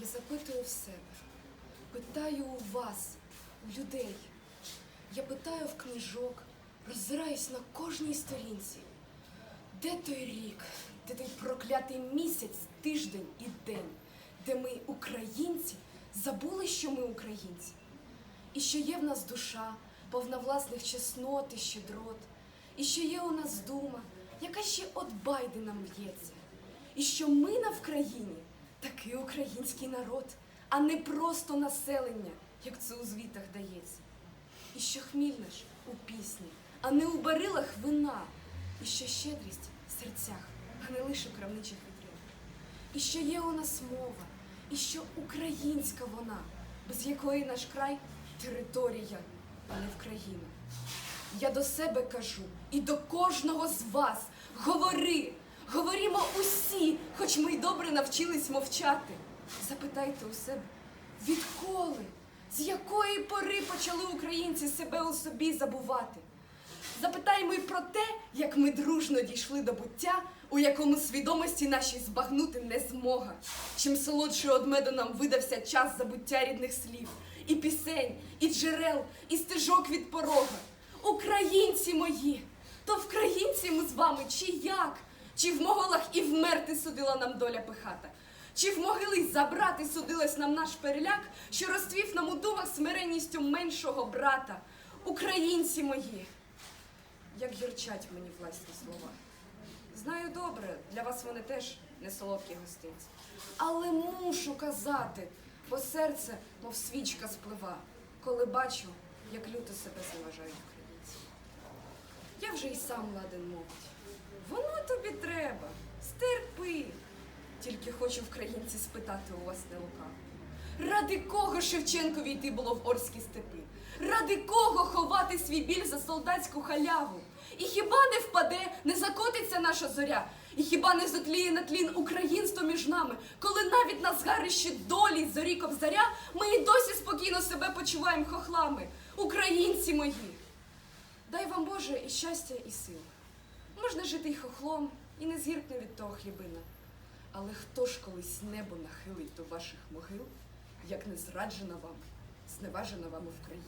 Я запитую в себе, питаю у вас, у людей. Я питаю в книжок, роззираюсь на кожній сторінці. Де той рік, де той проклятий місяць, тиждень і день, де ми, українці, забули, що ми українці, і що є в нас душа, повна власних чеснот і щедрот, і що є у нас дума, яка ще от байди нам лється, і що ми на Вкраїні такий український народ, а не просто населення, як це у звітах дається. І що хмільне ж у пісні, а не у барилах вина, і що щедрість в серцях, а не лише у крамничих вітринах. І що є у нас мова, і що українська вона, без якої наш край територія, а не Вкраїна. Я до себе кажу і до кожного з вас говори, говорімо усі, хоч ми й добре навчились мовчати. Запитайте у себе, відколи, з якої пори почали українці себе у собі забувати? Запитаймо й про те, як ми дружно дійшли до буття, у якому свідомості нашій збагнути не змога. Чим солодший од меду нам видався час забуття рідних слів, і пісень, і джерел, і стежок від порога. Українці мої, то вкраїнці ми з вами, чи як? Чи в моголах і вмерти судила нам доля пихата? Чи в могили забрати судилась нам наш переляк, що розцвів нам у думах смиренністю меншого брата? Українці мої! як гірчать мені власні слова. Знаю добре, для вас вони теж не солодкі гостинці. Але мушу казати, бо серце, мов свічка сплива, коли бачу, як люто себе зневажають українці. Я вже й сам ладен мовить. Воно тобі треба, стерпи. Тільки хочу українці спитати у вас не лука. Ради кого Шевченкові йти було в Орські степи? Ради кого ховати свій біль за солдатську халяву? І хіба не впаде, не закотиться наша зоря? І хіба не зотліє на тлін українство між нами, коли навіть на згарищі долі зорі кобзаря ми і досі спокійно себе почуваємо хохлами? Українці мої! Дай вам Боже і щастя, і сил. Можна жити й хохлом, і не згіркне від того хлібина. Але хто ж колись небо нахилить до ваших могил, як не зраджена вам, зневажена вами в країні?